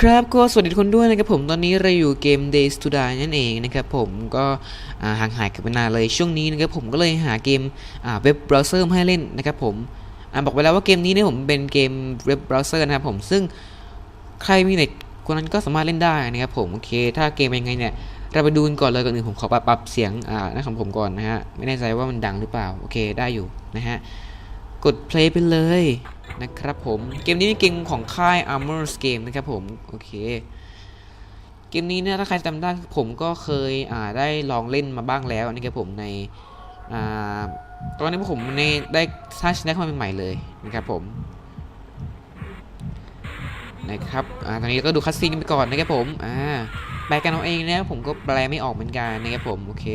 ครับก็สวัสดีทุกคนด้วยนะครับผมตอนนี้เราอยู่เกม Days to Die นั่นเองนะครับผมก็ห่างหายกันไปนานเลยช่วงนี้นะครับผมก็เลยหาเกมเว็บเบราว์เซอร์มาให้เล่นนะครับผมอบอกไปแล้วว่าเกมนี้เนี่ยผมเป็นเกมเว็บเบราว์เซอร์นะครับผมซึ่งใครมีเน็ตคนนั้นก็สามารถเล่นได้นะครับผมโอเค ถ้าเกมเป็นยังไงเนี่ยเราไปดูกันก่อนเลยก่อนอื่นผมขอปรับปรับเสียงอ่าน้าของผมก่อนนะฮะไม่แน่ใจว่ามันดังหรือเปล่าโอเคได้อยู่นะฮะกด play ไปเลย นะครับผม เกมนี้เป็นเกมของค่าย Armor Game นะครับผม โอเค เกมนี้เนี่ยถ้าใครจำได้ผมก็เคยอ่าได้ลองเล่นมาบ้างแล้วนะครับผมในอ่าตอนนี้ผมในได้สร้างชแนลขึ้นมาใหม่เลยนะครับผมนะครับอ่าตอนนี้ก็ดูคัสซีนไปก่อนนะครับผมอ่าแปลกันเอาเองนะผมก็แปลไม่ออกเหมือนกันนะครับผมโอเค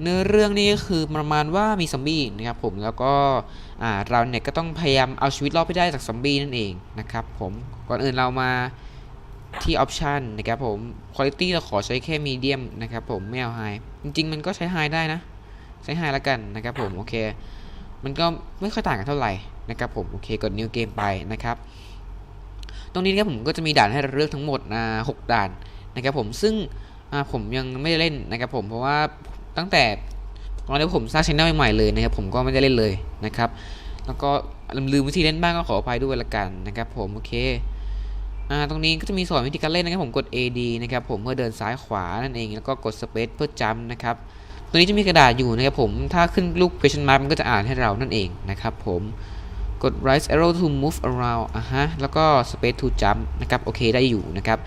เนื้อเรื่องนี่ก็คือประมาณว่ามีซอมบี้นะครับผมแล้วก็ เราเนี่ยก็ต้องพยายามเอาชีวิตรอดไปได้จากซอมบี้นั่นเองนะครับผมก่อนอื่นเรามาที่ออปชันนะครับผมคุณภาพเราขอใช้แค่มีเดียมนะครับผมไม่เอาไฮจริง ๆ มันก็ใช้ไฮได้นะ ใช้ไฮแล้วกันนะครับผมโอเค มันก็ไม่ค่อยต่างกันเท่าไหร่นะครับผมโอเคกด new game ไปนะครับ ตรงนี้นะครับผมก็จะมีด่านให้เราเลือกทั้งหมดอ่าหกด่านนะครับผมซึ่งผมยังไม่ได้เล่นนะครับผมเพราะว่าตั้งแต่ ตอนนี้ผมสร้างช่องใหม่ๆเลยนะครับผมก็ไม่ได้เล่นเลยนะครับ แล้วก็ลืมวิธีเล่นบ้างก็ขออภัยด้วยละกันนะครับ ผมโอเคอ่าตรงนี้ก็จะมีสอนวิธีการเล่นนะครับผมกด AD นะครับผมเพื่อเดินซ้ายขวานั่นเองแล้วก็กด Space เพื่อจำนะครับตรงนี้จะมีกระดาษอยู่นะครับผมถ้าขึ้นลูก question mark มันก็จะอ่านให้เรานั่นเองนะครับผมกด right arrow to move around อะฮะแล้วก็ space to jump นะครับโอเคได้อยู่นะครับ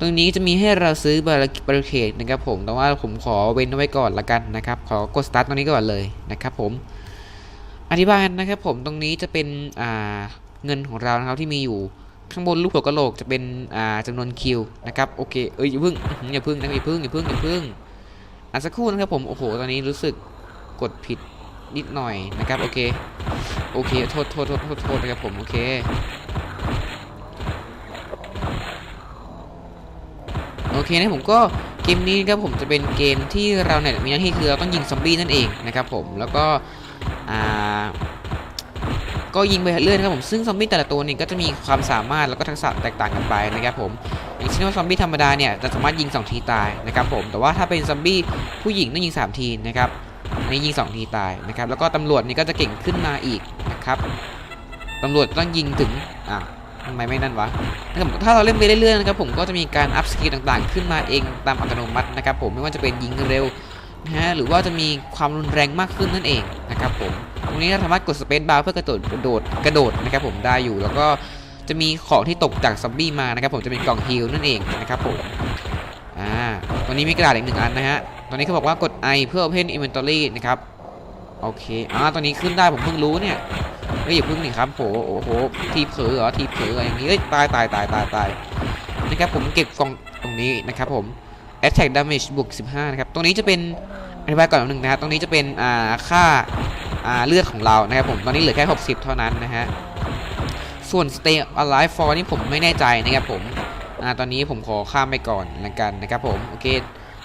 ตรงนี้จะมีให้เราซื้อบาริเคดนะครับผมแต่ว่าผมขอเว้นไว้ก่อนละกันนะครับ ขอกด start ตรงนี้ก่อนเลยนะครับผม อธิบายนะครับผมตรงนี้จะเป็นเงินของเรานะครับที่มีอยู่ข้างบนลูกหัวกะโหลกจะเป็นอ่าจำนวนคิวนะครับโอเคเอ้ยอย่าพึ่งอย่าพึ่งนะอย่าพึ่งอย่าพึ่งอย่าพึ่งอะสักครู่นะครับผมโอ้โหตอนนี้รู้สึกกดผิดนิดหน่อยนะครับโอเคโอเคโทษโทษโทษโทษนะครับผมโอเค โอเคนะผมก็เกมนี้ครับผมจะเป็นเกมที่เราเนี่ยมีหน้าที่คือเราต้องยิงซอมบี้นั่นเองนะครับผมแล้วก็อ่าก็ยิงไปเรื่อยนะครับผมซึ่งซอมบี้แต่ละตัวเนี่ยก็จะมีความสามารถแล้วก็ทักษะแตกต่างกันไปนะครับผมอย่างเช่นว่าซอมบี้ธรรมดาเนี่ยจะสามารถยิง 2 ทีตายนะครับผมแต่ว่าถ้าเป็นซอมบี้ผู้หญิงต้องยิง 3 ทีนะครับอันนี้ยิง 2 ทีตายนะครับแล้วก็ตำรวจนี่ก็จะเก่งขึ้นมาอีกนะครับตำรวจต้องยิงถึงอ่า ทำไมไม่นั่นวะนะครับถ้าเราเล่นไปเรื่อยๆนะครับผมก็จะมีการอัพสกิลต่างๆ ขึ้นมาเองตามอัตโนมัตินะครับผมไม่ว่าจะเป็นยิงเร็วนะฮะหรือว่าจะมีความรุนแรงมากขึ้นนั่นเองนะครับผมตรงนี้เราสามารถกดสเปซบาร์เพื่อกระโดดกระโดดกระโดดนะครับผมได้อยู่แล้วก็จะมีของที่ตกจากซอมบี้มานะครับผมจะเป็นกล่องฮิลนั่นเองนะครับผมอ่าตอนนี้มีกระดาษอีกหนึ่งอันนะฮะตอนนี้เขาบอกว่ากด I เพื่อ Open Inventory นะครับโอเคอ่าตอนนี้ขึ้นได้ผมเพิ่งรู้เนี่ย เฮ้ยอย่าพึ่งนี่ครับโหโอ้โหทีเผลอเหรอทีเผลออะไรอย่างงี้เอ้ยตายตายตายตายตายนะครับผมเก็บกล่องตรงนี้นะครับผม attack damage บวก15 นะครับ ตรงนี้จะเป็นอธิบายก่อนหนึ่งนะครับตรงนี้จะเป็นอ่าค่าอ่าเลือดของเรานะครับผมตอนนี้เหลือแค่ 60 เท่านั้นนะฮะส่วน stay alive for นี่ผมไม่แน่ใจนะครับผมอ่าตอนนี้ผมขอข้ามไปก่อนละกันนะครับผมโอเค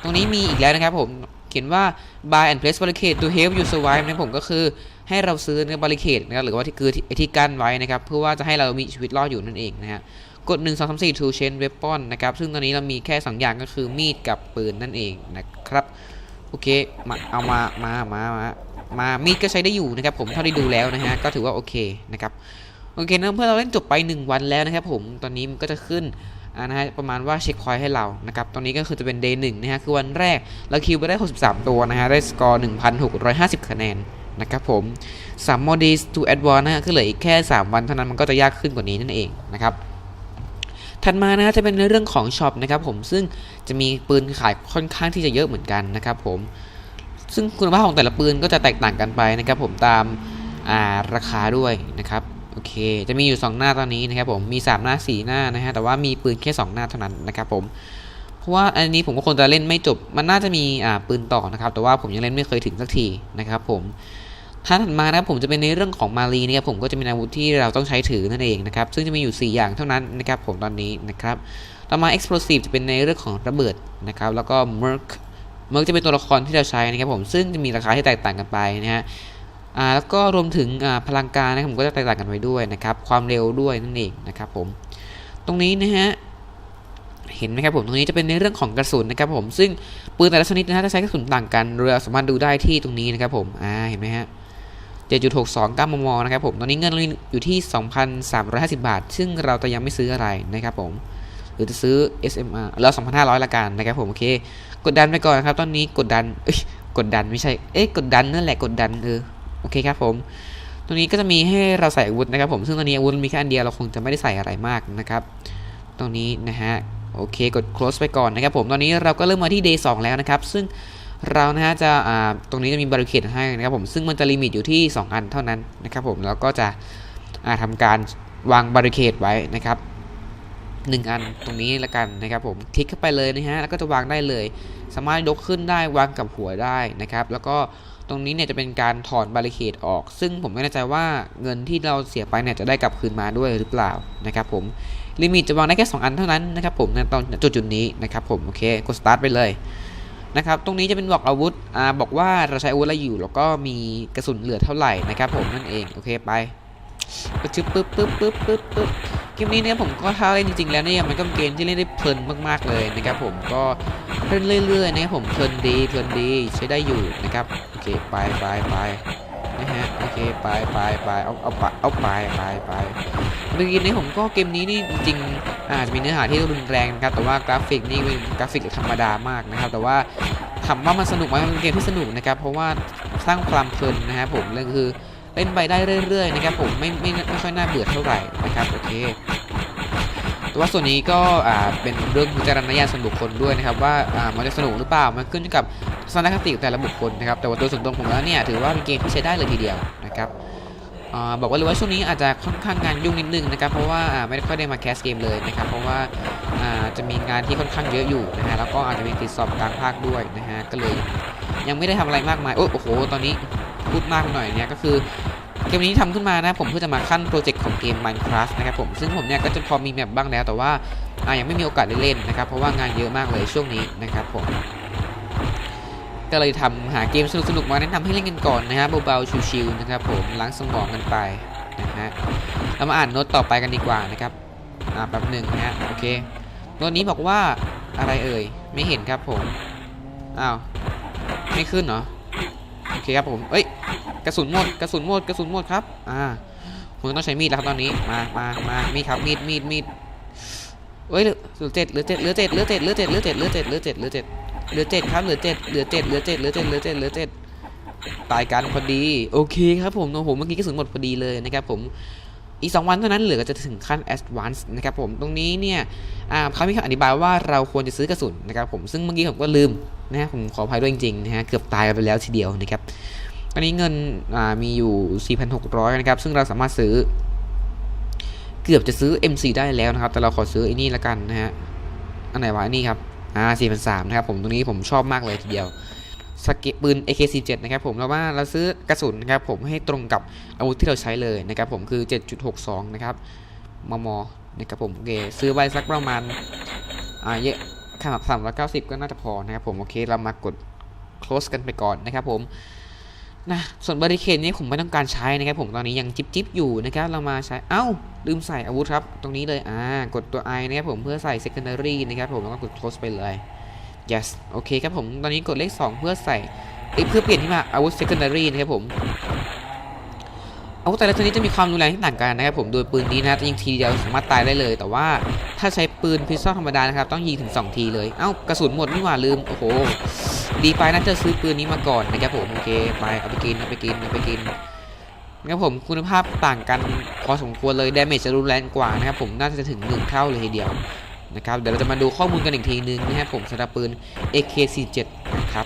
ตรงนี้มีอีกแล้วนะครับผม เขียนว่า buy and place barricade to help you survive นะครับผมก็คือให้เราซื้อเนื้อบาริเคดนะครับหรือว่าที่คือที่กั้นไว้นะครับเพื่อว่าจะให้เรามีชีวิตรอดอยู่นั่นเองนะฮะกด 1 2 3 4 to change weapon นะครับ ซึ่งตอนนี้เรามีแค่ 2 อย่างก็คือมีดกับปืนนั่นเองนะครับ โอเค มาเอามา มา มา มามามีดก็ใช้ได้อยู่นะครับผมเท่าที่ดูแล้วนะฮะ ก็ถือว่าโอเคนะครับ โอเคนะเพื่อเราเล่นจบไป 1 วันแล้วนะครับผม ตอนนี้มันก็จะขึ้น นะฮะประมาณว่าเช็คคอยให้เรานะครับตรงนี้ก็คือจะเป็น day 1นะฮะคือวันแรกเราคิวไปได้ 63 ตัวนะฮะได้สกอร์ 1,650 คะแนนนะครับผม3 m o d i s to advance นะฮะคือเหลืออีกแค่ 3 วันเท่านั้นมันก็จะยากขึ้นกว่านี้นั่นเองนะครับถัดมานะฮะจะเป็นในเรื่องของช็อปนะครับผมซึ่งจะมีปืนขายค่อนข้างที่จะเยอะเหมือนกันนะครับผมซึ่งคุณภาพของแต่ละปืนก็จะแตกต่างกันไปนะครับผมตามาราคาด้วยนะครับ อเค จะมีอยู่ 2 หน้าตอนนี้นะครับผมมี 3 หน้า 4 หน้านะฮะแต่ว่ามีปืนแค่ 2 หน้าเท่านั้นนะครับผมเพราะว่าอันนี้ผมก็คงจะเล่นไม่จบมันน่าจะมีอ่าปืนต่อนะครับแต่ว่าผมยังเล่นไม่เคยถึงสักทีนะครับผมถ้าถัดมานะครับผมจะเป็นในเรื่องของมารีนะครับผมก็จะเป็นอาวุธที่เราต้องใช้ถือนั่นเองนะครับซึ่งจะมีอยู่ 4 อย่างเท่านั้นนะครับผมตอนนี้นะครับต่อมา explosive จะเป็นในเรื่องของระเบิดนะครับแล้วก็ merc merc จะเป็นตัวละครที่เราใช้นะครับผมซึ่งจะมีราคาที่แตกต่างกันไปนะฮะ อ่าแล้วก็รวมถึงอ่าพลังการนะครับผมก็จะแตกต่างกันไปด้วยนะครับ ความเร็วด้วยนั่นเองนะครับผมตรงนี้นะฮะเห็นไหมครับผมตรงนี้จะเป็นในเรื่องของกระสุนนะครับผมซึ่งปืนแต่ละชนิดนะฮะจะใช้กระสุนต่างกันเราสามารถดูได้ที่ตรงนี้นะครับผมอ่าเห็นไหมฮะ7.62 9มมนะครับผมตอนนี้เงินอยู่ที่ 2,350 บาท ซึ่งเราจะยังไม่ซื้ออะไรนะครับผมหรือจะซื้อ SMR แล้ว2,500ละกันนะครับผมโอเค กดดันไปก่อนนะครับ ตอนนี้กดดันเอ้ยกดดันไม่ใช่ เอ๊ะกดดันนั่นแหละกดดันเออ โอเคครับผมตรงนี้ก็จะมีให้เราใส่อาวุธนะครับผมซึ่งตอนนี้อาวุธมีแค่อันเดียวเราคงจะไม่ได้ใส่อะไรมากนะครับ ตรงนี้นะฮะโอเคกด close ไปก่อนนะครับผมตอนนี้เราก็เริ่มมาที่ day 2 แล้วนะครับ ซึ่งเรานะฮะจะอ่าตรงนี้จะมีบาริเคดให้นะครับผมซึ่งมันจะลิมิตอยู่ที่ 2 อันเท่านั้นนะครับผมแล้วก็จะอ่าทำการวางบาริเคดไว้นะครับ 1 อันตรงนี้ละกันนะครับผมคลิกเข้าไปเลยนะฮะแล้วก็จะวางได้เลย สามารถยกขึ้นได้วางกับหัวได้นะครับ แล้วก็ ตรงนี้เนี่ยจะเป็นการถอนบาริเคดออก ซึ่งผมไม่แน่ใจว่าเงินที่เราเสียไปเนี่ยจะได้กลับคืนมาด้วยหรือเปล่านะครับผมลิมิตจะวางได้แค่ 2 อันเท่านั้นนะครับผมในตอนจุดจุดนี้นะครับผมโอเคกดสตาร์ทไปเลยนะครับตรงนี้จะเป็นบอกอาวุธอ่าบอกว่าเราใช้อาวุธอะไรอยู่ แล้วก็มีกระสุนเหลือเท่าไหร่นะครับผมนั่นเองโอเคไป ก็ชึบปึ๊บปึ๊บปึ๊บปึ๊บปึ๊บเกมนี้เนี่ยผมก็ถ้าเล่นจริงๆแล้วเนี่ยมันก็เป็นเกมที่เล่นได้เพลินมากๆเลยนะครับผมก็เล่นเรื่อยๆนะครับผมเพลินดีเพลินดีใช้ได้อยู่นะครับโอเคไปไปไปนะฮะโอเคไปไปไปเอาเอาไปเอาไปไปไปเมื่อกี้นี้ผมก็เกมนี้นี่จริงๆอาจจะมีเนื้อหาที่รุนแรงนะครับแต่ว่ากราฟิกนี่เป็นกราฟิกธรรมดามากนะครับ แต่ว่าถามว่ามันสนุกไหมมันเป็นเกมที่สนุกนะครับ เพราะว่าสร้างความเพลินนะครับผมเรื่องคือ เล่นไปได้เรื่อยๆนะครับผมไม่ไม่ไม่ค่อยน่าเบื่อเท่าไหร่นะครับโอเคแต่ว่าส่วนนี้ก็อ่าเป็นเรื่องวิจารณญาณส่วนบุคคลด้วยนะครับว่าอ่ามันจะสนุกหรือเปล่ามันขึ้นกับทัศนคติแต่ละบุคคลนะครับแต่ว่าตัวส่วนตัวผมแล้วเนี่ยถือว่าเป็นเกมที่ใช้ได้เลยทีเดียวนะครับอ่าบอกว่าเลยว่าช่วงนี้อาจจะค่อนข้างงานยุ่งนิดนึงนะครับเพราะว่าอ่าไม่ได้ค่อยได้มาแคสเกมเลยนะครับเพราะว่าอ่าจะมีงานที่ค่อนข้างเยอะอยู่นะฮะแล้วก็อาจจะมีติดสอบกลางภาคด้วยนะฮะก็เลยยังไม่ได้ทำอะไรมากมายโอ้โหตอนนี้ พูดมากไปหน่อยเนี่ยก็คือเกมนี้ทำขึ้นมานะผมเพื่อจะมาขั้นโปรเจกต์ของเกม Minecraft นะครับผมซึ่งผมเนี่ยก็จะพอมีแมปบ้างแล้วแต่ว่าอ่ายังไม่มีโอกาสได้เล่นนะครับเพราะว่างานเยอะมากเลยช่วงนี้นะครับผมก็เลยทำหาเกมสนุกๆมาแนะนำให้เล่นกันก่อนนะฮะเบาๆชิวๆนะครับผมล้างสมองกันไปนะฮะเรามาอ่านโน้ตต่อไปกันดีกว่านะครับอ่าแป๊บหนึ่งนะฮะโอเคโน้ตนี้บอกว่าอะไรเอ่ยไม่เห็นครับผมอ้าวไม่ขึ้นเหรอ โอเคครับผมเอ้ยกระสุนหมดกระสุนหมดกระสุนหมดครับอ่าผมต้องใช้มีดแล้วครับตอนนี้มามามามีดครับมีดมีดมีดเอ้ยเหลือเจ็ดเหลือเจ็ดเหลือเจ็ดเหลือเจ็ดเหลือเจ็ดเหลือเจ็ดเหลือเจ็ดเหลือเจ็ดเหลือเจ็ดเหลือเจ็ดครับเหลือเจ็ดเหลือเจ็ดเหลือเจ็ดเหลือเจ็ดเหลือเจ็ดเหลือเจ็ดตายกันพอดี โอเคครับผมโอ้โหเมื่อกี้กระสุนหมดพอดีเลยนะครับผม อีก 2 วันเท่านั้นเหลือจะถึงขั้น advance นะครับผมตรงนี้เนี่ยเขามีคำอธิบายว่าเราควรจะซื้อกระสุนนะครับผมซึ่งเมื่อกี้ผมก็ลืมนะฮะผมขออภัยด้วยจริงๆนะฮะเกือบตายไปแล้วทีเดียวนะครับตอนนี้เงินมีอยู่ 4,600 นะครับ ซึ่งเราสามารถซื้อ เกือบจะซื้อ M4 ได้แล้วนะครับ แต่เราขอซื้อไอ้นี่ละกันนะฮะอันไหนวะอ้นี่ครับอ่า4,300นะครับผมตรงนี้ผมชอบมากเลยทีเดียว สเกตปืน AK47 นะครับผมแล้วว่าเราซื้อกระสุนนะครับผมให้ตรงกับอาวุธที่เราใช้เลยนะครับผมคือ 7.62 นะครับมมนะครับผมโอเคซื้อไว้สักประมาณอ่าเยอะขนาด390ก็น่าจะพอนะครับผมโอเคเรามากด close กันไปก่อนนะครับผมนะส่วนบริเคดนี้ผมไม่ต้องการใช้นะครับผมตอนนี้ยังจิบจิบอยู่นะครับเรามาใช้เอ้าลืมใส่อาวุธครับ ตรงนี้เลยอ่ากดตัว I นะครับผมเพื่อใส่ secondary นะครับผมแล้วก็กด close ไปเลย yes โอเคครับผม ตอนนี้กดเลข 2 เพื่อใส่เเพื่อเปลี่ยนที่มาอาวุธ secondary นะครับผมอาวุธแต่ละชนิดจะมีความรุนแรงที่ต่างกันนะครับผม โดยปืนนี้นะจะยิงทีเดียวสามารถตายได้เลย แต่ว่าถ้าใช้ปืนพิสตอลธรรมดานะครับต้องยิงถึง 2 ทีเลย เอ้ากระสุนหมดนี่หว่าลืม โอ้โห ดีไปน่าจะซื้อปืนนี้มาก่อนนะครับผม โอเค ไปเอาไปกินเอาไปกินเอาไปกินนะครับผมคุณภาพต่างกันพอสมควรเลยดาเมจจะรุนแรงกว่านะครับผมน่าจะถึง 1 เท่าเลยทีเดียว นะครับเดี๋ยวเราจะมาดูข้อมูลกันอีกทีนึงนะครับผมสำหรับปืน AK47 นะครับ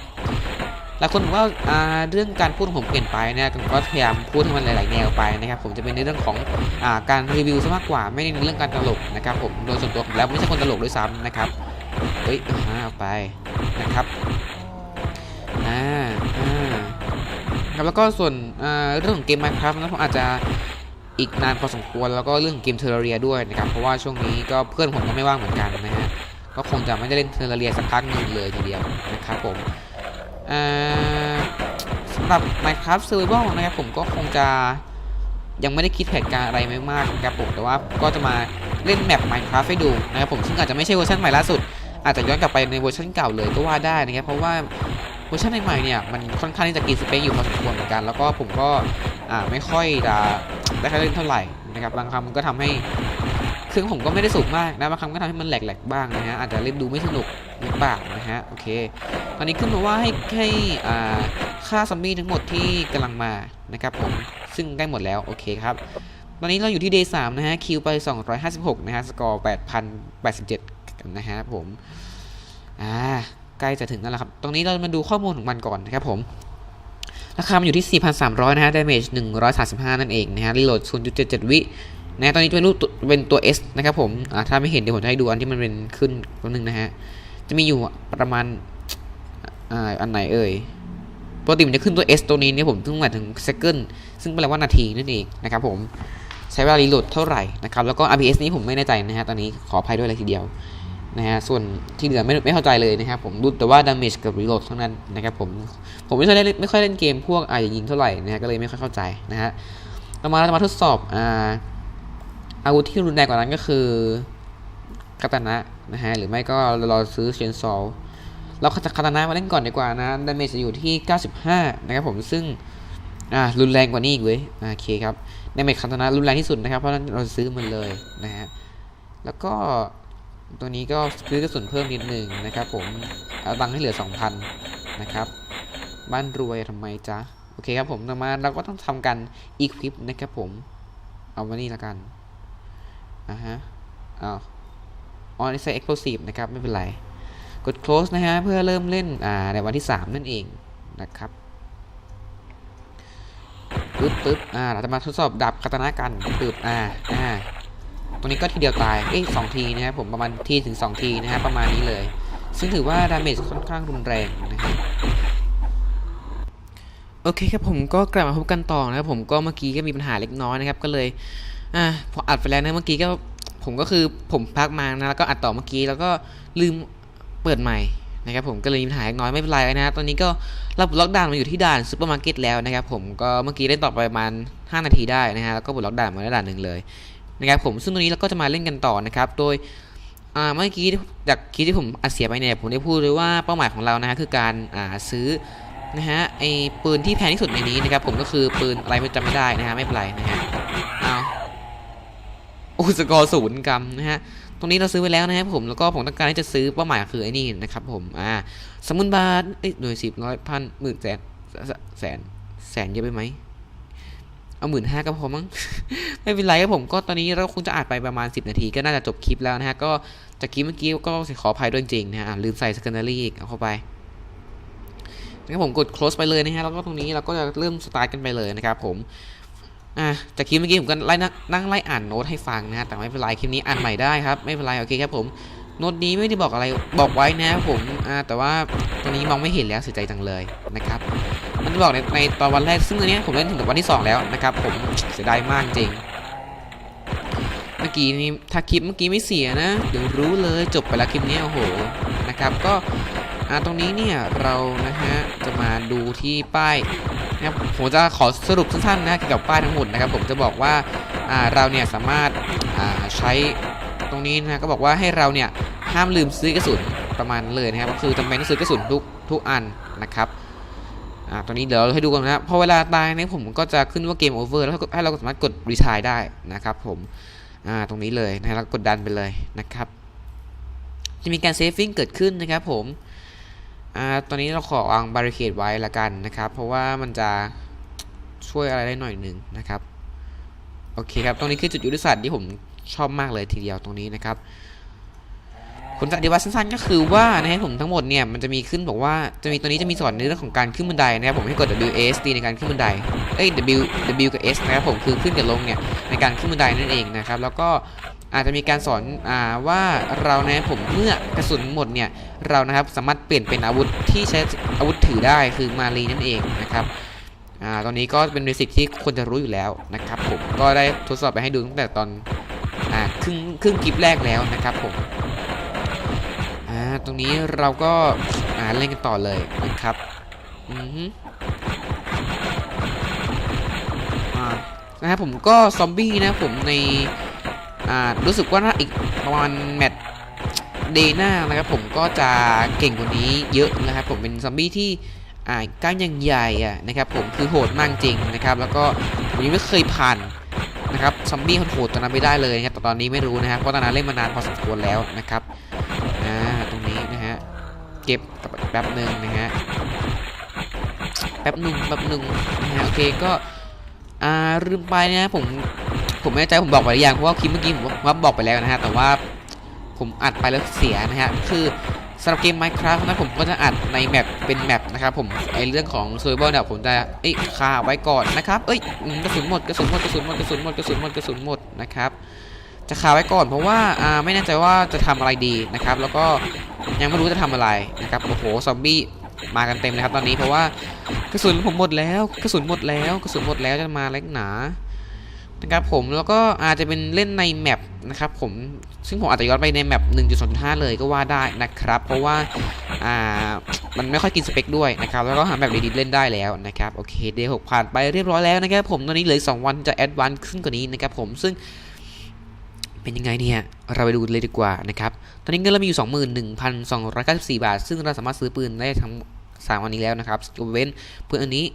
หลายคนบอกว่าาเรื่องการพูดของผมเปลี่ยนไปนะผมก็พยายามพูดให้มันหลาย ๆ แนวไปนะครับ ผมจะเป็นในเรื่องของอาการรีวิวซะมากกว่าไม่ได้ในเรื่องการตลกนะครับผมโดยส่วนตัวผมแล้วไม่ใช่คนตลกด้วยซ้ำนะครับเฮ้ยอ่าเอาไปนะครับอ่าอ่าแล้วก็ส่วนเรื่องของเกม Minecraft นะผมอาจจะ อีกนานพอสมควรแล้วก็เรื่องเกมเทอร์เรียด้วยนะครับเพราะว่าช่วงนี้ก็เพื่อนผมก็ไม่ว่างเหมือนกันนะฮะก็คงจะไม่ได้เล่นเทอร์เรียสักพักหนึ่งเลยทีเดียวนะครับผมสำหรับ Minecraft Survival นะครับผมก็คงจะยังไม่ได้คิดแผนการอะไรไม่มากนะครับผมแต่ว่าก็จะมาเล่นแมป Minecraft ให้ดูนะครับผมซึ่งอาจจะไม่ใช่เวอร์ชันใหม่ล่าสุด อาจจะย้อนกลับไปในเวอร์ชันเก่าเลยก็ว่าได้นะครับเพราะว่าเวอร์ชันใหม่เนี่ยมันค่อนข้างที่จะกินสเปคอยู่พอสมควรเหมือนกัน แล้วก็ผมก็ไม่ค่อยจะ ได้ค่อยเล่นเท่าไหร่นะครับบางครั้งมันก็ทำให้เครื่องผมก็ไม่ได้สูงมากนะบางครั้งก็ทำให้มันแหลกๆบ้างนะฮะอาจจะเล่นดูไม่สนุกหรือเปล่านะฮะโอเค ตอนนี้ขึ้นมาว่าให้ให้อ่าค่าซอมบี้ทั้งหมดที่กำลังมานะครับผมซึ่งใกล้หมดแล้วโอเคครับตอนนี้เราอยู่ที่ day 3นะฮะคิวไป 256 นะฮะสกอร์ 8,087 นะฮะผมอ่าใกล้จะถึงแล้วละครับ ตรงนี้เรามาดูข้อมูลของมันก่อนนะครับผม ราคามันอยู่ที่ 4,300 นะฮะ damage 135 นั่นเองนะฮะ reload 0.77 วินะตอนนี้เป็นรูปเป็นตัว S นะครับผมอ่าถ้าไม่เห็นเดี๋ยวผมจะให้ดูอันที่มันเป็นขึ้นตัวหนึ่งนะฮะ จะมีอยู่ประมาณอ่าอันไหนเอ่ยปกติมันจะขึ้นตัว S ตัวนี้เนี่ยผมซึ่งหมายถึง second ซึ่งแปลว่านาทีนั่นเองนะครับผมใช้เวลารีโหลดเท่าไหร่นะครับแล้วก็ RPS นี้ผมไม่แน่ใจนะฮะตอนนี้ขออภัยด้วยเลยทีเดียว นะฮะส่วนที่เหลือไม่ไม่เข้าใจเลยนะครับผมรู้แต่ว่า damage กับ reload เท่านั้นนะครับผมผมไม่ค่อยได้เล่นไม่ค่อยเล่นเกมพวกอ่ายิงเท่าไหร่นะฮะก็เลยไม่ค่อยเข้าใจนะฮะต่อมาเราจะมาทดสอบอ่าอาวุธที่รุนแรงกว่านั้นก็คือคาตานะนะฮะหรือไม่ก็เราซื้อเชนซอลเราจะคาตานะมาเล่นก่อนดีกว่านะ damage จะอยู่ที่ 95 นะครับผมซึ่งอ่ารุนแรงกว่านี้อีกเว้ยโอเคครับในเมคคาตานะรุนแรงที่สุดนะครับเพราะนั้นเราซื้อมันเลยนะฮะแล้วก็ ตัวนี้ก็ซื้อกระสุนเพิ่มนิดหนึ่งนะครับผม เอาตังค์ให้เหลือ 2,000 นะครับ บ้านรวยทำไมจ๊ะ โอเคครับผมต่อมาเราก็ต้องทำการ equip นะครับผม เอามานี่ละกันอ่าฮะอ้าวออนี่ใส่ explosive นะครับ ไม่เป็นไร กด close นะฮะ เพื่อเริ่มเล่น อ่า ในวันที่ 3 นั่นเองนะครับปึ๊บปึ๊บอ่า เราจะมาทดสอบดาบคาตานะกันปึ๊บอ่า อ่า ตรงนี้ก็ทีเดียวตายเอ้ยสองทีนะครับผมประมาณทีถึงสองทีนะฮะประมาณนี้เลย ซึ่งถือว่าดาเมจค่อนข้างรุนแรงนะครับโอเคครับผมก็กลับมาพบกันต่อนะครับผมก็เมื่อกี้ก็มีปัญหาเล็กน้อยนะครับก็เลยอ่าพออัดไปแล้วนะเมื่อกี้ก็ผมก็คือผมพักมานะแล้วก็อัดต่อเมื่อกี้แล้วก็ลืมเปิดใหม่นะครับผมก็เลยมีปัญหาเล็กน้อยไม่เป็นไรนะตอนนี้ก็เราล็อกดาวน์มาอยู่ที่ด่านซูเปอร์มาร์เก็ตแล้วนะครับผมก็เมื่อกี้เล่นต่อไปประมาณ5นาทีได้นะฮะแล้วก็ปลดล็อกดาวน์มาได้ด่านหนึ่งเลย นะครับผมซึ่งตรงนี้เราก็จะมาเล่นกันต่อนะครับ โดยเมื่อกี้จากคลิปที่ผมอัดเสียไปเนี่ยผมได้พูดเลยว่าเป้าหมายของเรานะฮะคือการาซื้อนะฮะไอปืนที่แพงที่สุดในนี้นะครับผมก็คือปืนอะไรไม่จำไม่ได้นะฮะไม่เป็นไรนะฮะเอาโอ้สกอร์ศูนย์กรัมนะฮะตรงนี้เราซื้อไปแล้วนะครับผมแล้วก็ผมต้องการที่จะซื้อเป้าหมายคือไอ้นี่นะครับผมอ่าสมมุนบาทหน่วยสิบร้อยพันหมื่นแสนแสนแสนเยอะไปไหม เอาหมื่นห้าก็พอมั้ง ไม่เป็นไรครับผมก็ตอนนี้เราคงจะอ่านไปประมาณ 10 นาทีก็น่าจะจบคลิปแล้วนะฮะ ก็จากคลิปเมื่อกี้ก็ขออภัยด้วยจริงนะฮะลืมใส่ secondary อีกเอาเข้าไปนะครับผมกด close ไปเลยนะฮะแล้วก็ตรงนี้เราก็จะเริ่มสตาร์ทกันไปเลยนะครับผมอะจากคลิปเมื่อกี้ผมก็ไล่นั่งนั่งไล่อ่านโน้ตให้ฟังนะฮะแต่ไม่เป็นไรคลิปนี้อ่านใหม่ได้ครับไม่เป็นไรโอเคครับผม โน้ตนี้ไม่ได้บอกอะไรบอกไว้นะครับผมแต่ว่าตรงนี้มองไม่เห็นแล้วเสียใจจังเลยนะครับ มันบอกในในตอนวันแรกซึ่งตอนนี้ผมเล่นถึงวันที่ 2 แล้วนะครับผมเสียดายมากจริง เมื่อกี้นี้ถ้าคลิปเมื่อกี้ไม่เสียนะเดี๋ยวรู้เลยจบไปแล้วคลิปนี้โอ้โหนะครับ ก็ตรงนี้เนี่ยเรานะฮะจะมาดูที่ป้ายนะครับผมจะขอสรุปสั้นๆนะเกี่ยวกับป้ายทั้งหมดนะครับ ผมจะบอกว่าเราเนี่ยสามารถใช้ ตรงนี้นะก็บอกว่าให้เราเนี่ยห้ามลืมซื้อกระสุนประมาณเลยนะครับก็คือจำเป็นต้องซื้อกระสุนทุกทุกอันนะครับอ่าตอนนี้เดี๋ยวเราให้ดูกันนะครับพอเวลาตายเนี่ยผมก็จะขึ้นว่าเกมโอเวอร์แล้วให้เราสามารถกดรีทายได้นะครับผมอ่าตรงนี้เลยนะฮะแล้วกดดันไปเลยนะครับ จะมีการเซฟฟิ้งเกิดขึ้นนะครับผมอ่าตอนนี้เราขอวางบาริเคดไว้ละกันนะครับ เพราะว่ามันจะช่วยอะไรได้หน่อยหนึ่งนะครับ โอเคครับ ตรงนี้คือจุดยุทธศาสตร์ที่ผม ชอบมากเลยทีเดียวตรงนี้นะครับผมจะอธิบายสั้นๆก็คือว่านะครับผมทั้งหมดเนี่ยมันจะมีขึ้นบอกว่าจะมีตัวนี้จะมีสอนในเรื่องของการขึ้นบันไดนะครับผมให้กด W S D ในการขึ้นบันไดเอ้ย W W กับ S นะครับผมคือขึ้นกับลงเนี่ยในการขึ้นบันไดนั่นเองนะครับแล้วก็อาจจะมีการสอนอ่าว่าเรานะครับผมเมื่อกระสุนหมดเนี่ยเรานะครับสามารถเปลี่ยนเป็นอาวุธที่ใช้อาวุธถือได้คือมารีนั่นเองนะครับอ่าตอนนี้ก็เป็นเบสิกที่ควรจะรู้อยู่แล้วนะครับผมก็ได้ทดสอบไปให้ดูตั้งแต่ตอน ครึ่งครึ่งคลิปแรกแล้วนะครับผมอ่าตรงนี้เราก็อ่าเล่นกันต่อเลยนะครับอือฮึอ่านะครับผมก็ซอมบี้นะผมในอ่อ่ารู้สึกว่าน่าอีกประมาณแมตช์เดย์หน้านะครับผมก็จะเก่งกว่านี้เยอะนะครับผมเป็นซอมบี้ที่อ่าก้านยังใหญ่อะนะครับผมคือโหดมากจริงนะครับ แล้วก็ผมยังไม่เคยผ่าน นะครับซอมบี้โหดๆตัวนั้นไม่ได้เลยนะครับแต่ตอนนี้ไม่รู้นะครับเพราะตอนนั้นเล่นมานานพอสมควรแล้วนะครับอ่าตรงนี้นะฮะเก็บแป๊บหนึ่งนะฮะแป๊บหนึ่งแป๊บหนึ่งนะฮะโอเคก็อ่าลืมไปนะผมผมไม่แน่ใจผมบอกไปหรือยังเพราะว่าคลิปเมื่อกี้ผมว่าบอกไปแล้วนะฮะแต่ว่าผมอัดไปแล้วเสียนะฮะคือ สำหรับเกม Minecraft นะผมก็จะอัดในแมปเป็นแมปนะครับผมไอเรื่องของ Survival เนี่ยผมจะเอ้ยคาไว้ก่อนนะครับเอ้ยอืมกระสุนหมดกระสุนหมดกระสุนหมดกระสุนหมดกระสุนหมดกระสุนหมดนะครับจะคาไว้ก่อนเพราะว่าอ่าไม่แน่ใจว่าจะทำอะไรดีนะครับ แล้วก็ยังไม่รู้จะทำอะไรนะครับโอ้โหซอมบี้มากันเต็มเลยครับตอนนี้เพราะว่ากระสุนผมหมดแล้วกระสุนหมดแล้วกระสุนหมดแล้วจะมาเล็กหนา นะครับผมแล้วก็อาจจะเป็นเล่นในแมปนะครับผมซึ่งผมอาจจะย้อนไปในแมป1.25 เลยก็ว่าได้นะครับ เพราะว่าอ่ามันไม่ค่อยกินสเปคด้วยนะครับ แล้วก็หาแบบดีๆเล่นได้แล้วนะครับโอเคเดย์หกผ่านไปเรียบร้อยแล้วนะครับผมตอนนี้เหลืออกสองวันจะแอดวานซ์ขึ้นกว่านี้นะครับผมซึ่งเป็นยังไงเนี่ย เราไปดูเลยดีกว่านะครับ ตอนนี้เงินเรามีอยู่ 21,294 บาท ซึ่งเราสามารถซื้อปืนได้ทั้งสามวันนี้แล้วนะครับยกเว้นปืนอันนี้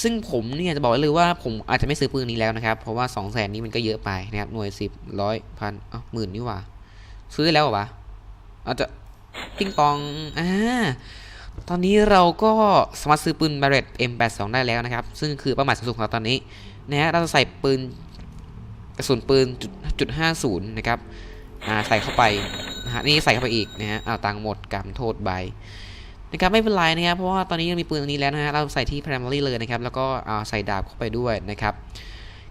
ซึ่งผมเนี่ยจะบอกเลยว่าผมอาจจะไม่ซื้อปืนนี้แล้วนะครับ เพราะว่า 2 0 0แสนนี้มันก็เยอะไปนะครับ หน่วย 10ร้อยพันอ้าหมื่นนี่หว่า ซื้อได้แล้วเหรอวะอาจจะปิ้งปองอ่าตอนนี้เราก็สามารถซื้อปืน Barrett M82 ได้แล้วนะครับ ซึ่งคือเป้าหมายสูงสุดของเราตอนนี้นะฮะเราจะใส่ปืนกระสุนปืนจุดจุดห้าศูนย์นะครับอ่าใส่เข้าไปนะฮะนี่ใส่เข้าไปอีกนะฮะเอาตังหมดกรรมโทษใบ นะครับไม่เป็นไรนะครับเพราะว่าตอนนี้เรามีปืนอันนี้แล้วนะฮะเราใส่ที่ primary เลยนะครับแล้วก็เอาใส่ดาบเข้าไปด้วยนะครับ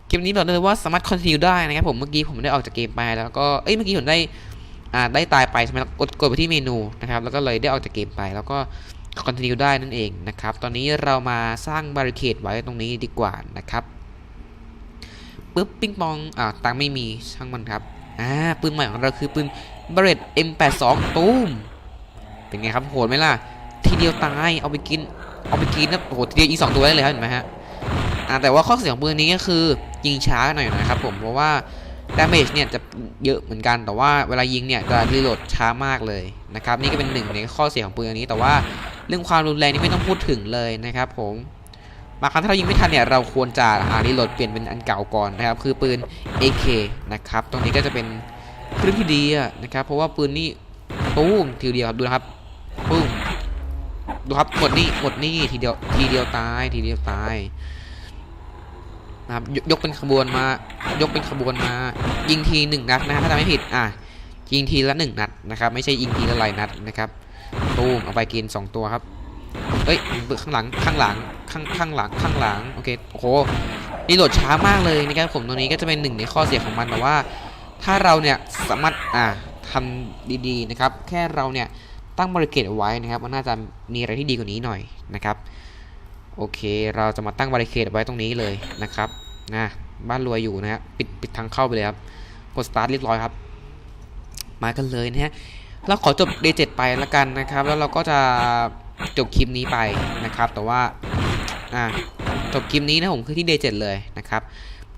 เกมนี้บอกเลยว่าสามารถ continue ได้นะครับผมเมื่อกี้ผมได้ออกจากเกมไปแล้วก็เอ้ยเมื่อกี้ผมได้อ่าได้ตายไปใช่ไหมแล้วกดกดไปที่เมนูนะครับแล้วก็เลยได้ออกจากเกมไปแล้วก็ continue ได้นั่นเองนะครับตอนนี้เรามาสร้าง barricade ไว้ตรงนี้ดีกว่านะครับปึ๊บปิ้งปองอ่าตังไม่มีช่างมันครับอ่าปืนใหม่ของเราคือปืน Barrett M82 ตูมเป็นไงครับโหดไหมล่ะ ทีเดียวตายเอาไปกินเอาไปกินนะโอ้โหทีเดียวยิงสองตัวได้เลยครับเห็นไหมฮะอ่าแต่ว่าข้อเสียของปืนนี้ก็คือยิงช้าหน่อยนะครับผมเพราะว่าดาเมจเนี่ยจะเยอะเหมือนกันแต่ว่าเวลายิงเนี่ยจะรีโหลดช้ามากเลยนะครับนี่ก็เป็นหนึ่งในข้อเสียของปืนอันนี้ แต่ว่าเรื่องความรุนแรงนี่ไม่ต้องพูดถึงเลยนะครับผมบางครั้งถ้าเรายิงไม่ทันเนี่ยเราควรจะอ่ารีโหลดเปลี่ยนเป็นอันเก่าก่อนนะครับคือปืน AK นะครับตรงนี้ก็จะเป็นเรื่องที่ดีนะครับเพราะว่าปืนนี่ตู้มทีเดียวครับดูนะครับ ดูครับหมดนี่หมดนี่ทีเดียวทีเดียวตายทีเดียวตายนะครับยกยกเป็นขบวนมายกเป็นขบวนมา ยิงทีหนึ่งนัดนะถ้าจำไม่ผิดอะยิงทีละหนึ่งนัดนะครับ ไม่ใช่ยิงทีละหลายนัดนะครับตูมเอาไปกินสองตัวครับเอ้ยข้างหลังข้างหลังข้างข้างหลังข้างหลังโอเคโอ้โหรีโหลดช้ามากเลยนะครับผมตรงนี้ก็จะเป็นหนึ่งในข้อเสียของมันแต่ว่า ถ้าเราเนี่ยสามารถอ่าทำดีๆนะครับ แค่เราเนี่ย ตั้งบริเกตเอาไว้นะครับมันน่าจะมีอะไรที่ดีกว่านี้หน่อยนะครับโอเค เราจะมาตั้งบริเกตไว้ตรงนี้เลยนะครับนะบ้านรวยอยู่นะฮะปิดปิดทางเข้าไปเลยครับกดสตาร์ทเรียบร้อยครับ มากันเลยนะฮะเราขอจบ day 7ไปละกันนะครับ แล้วเราก็จะจบคลิปนี้ไปนะครับ แต่ว่าอ่าจบคลิปนี้นะผมคือที่ day 7เลยนะครับ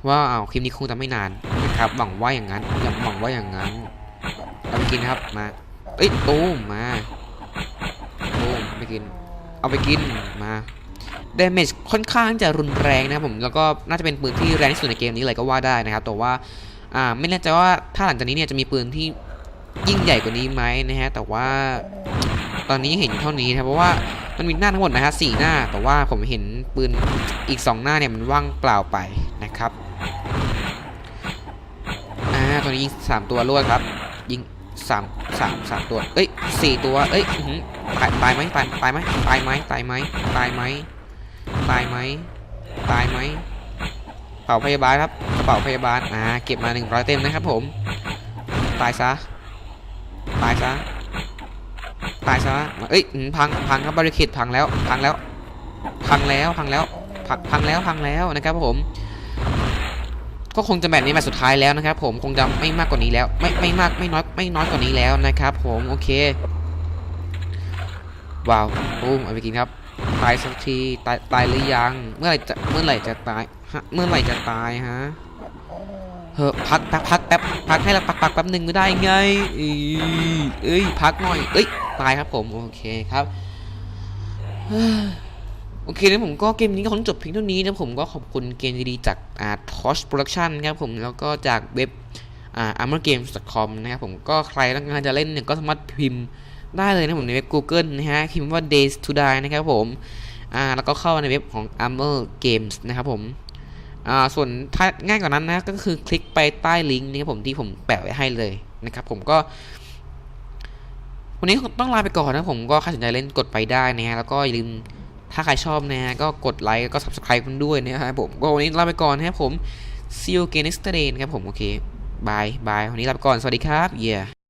ว่าเอาคลิปนี้คงจะไม่นานนะครับหวังว่าอย่างนั้นหวังว่าอย่างนั้นเอาไปกินครับมา เอ้ยตูมมาตูมไม่กิน เอาไปกินมาเดเมจค่อนข้างจะรุนแรงนะครับผมแล้วก็น่าจะเป็นปืนที่แรงที่สุดในเกมนี้เลยก็ว่าได้นะครับแต่ว่าอ่าไม่แน่ใจว่าถ้าหลังจากนี้เนี่ยจะมีปืนที่ยิ่งใหญ่กว่านี้ไหมนะฮะแต่ว่าตอนนี้เห็นเท่านี้นะครับเพราะว่ามันมีหน้าทั้งหมดนะฮะสี่หน้า แต่ว่าผมเห็นปืนอีกสองหน้าเนี่ยมันว่างเปล่าไปนะครับอ่าตัวนี้ยิงสามตัวรวดครับยิง สามสามสามตัว เอ้ยสี่ตัว เอ้ยตายตายไหมตายตายไหมตายไหมตายไหมตายไหมตายไหมตายไหมกระเป๋าพยาบาลครับกระเป๋าพยาบาลอ่าเก็บมาหนึ่งร้อยเต็มนะครับผม ตายซะตายซะตายซะเอ้ยพังพังครับบริคิดพังแล้วพังแล้ว พังแล้วพังแล้วพังแล้วพังแล้วนะครับผม ก็คงจะแมตช์นี้มตช์สุดท้ายแล้วนะครับ ผมคงจะไม่มากกว่านี้แล้ว ไม่ไม่มากไม่น้อยไม่น้อยกว่านี้แล้วนะครับ ผมโอเคว้าวปุ้มเอาไปกินครับตายสักทีตายตายหรือยัง เมื่อไหร่จะเมื่อไหร่จะตายฮะเมื่อไหร่จะตายฮะเฮ้อพักแป๊บพักแป๊บพักให้เราพักพักแป๊บหนึ่งไม่ได้ไงเอ้ยเอ้ยพักหน่อยเอ้ยตายครับผมโอเคครับ โอเคนะผมก็เกมนี้ก็คงจบเพียงเท่านี้นะผมก็ขอบคุณเกมดีๆจากอ่า Tosh Production ครับผมแล้วก็จากเว็บอ่า armorgames.com นะครับผมก็ใครต้องการจะเล่นเนี่ยก็สามารถพิมพ์ได้เลยนะผมในเว็บ Google นะฮะพิมพ์ว่า Days to Die นะครับผมอ่าแล้วก็เข้าในเว็บของ Armor Games นะครับผมอ่าส่วนถ้าง่ายกว่านั้นนะก็คือคลิกไปใต้ลิงก์นี้ครับผมที่ผมแปะไว้ให้เลยนะครับผมก็วันนี้ต้องลาไปก่อนนะผมก็ใครสนใจเล่นกดไปได้นะฮะแล้วก็อย่าลืม ถ้าใครชอบนะฮะก็กดไลค์ก็ subscribe กันด้วยนะครับผมก็วันนี้ลาไปก่อนนะครับผม see you again next day นะครับผมโอเคบายบายวันนี้ลาไปก่อนสวัสดีครับ yeah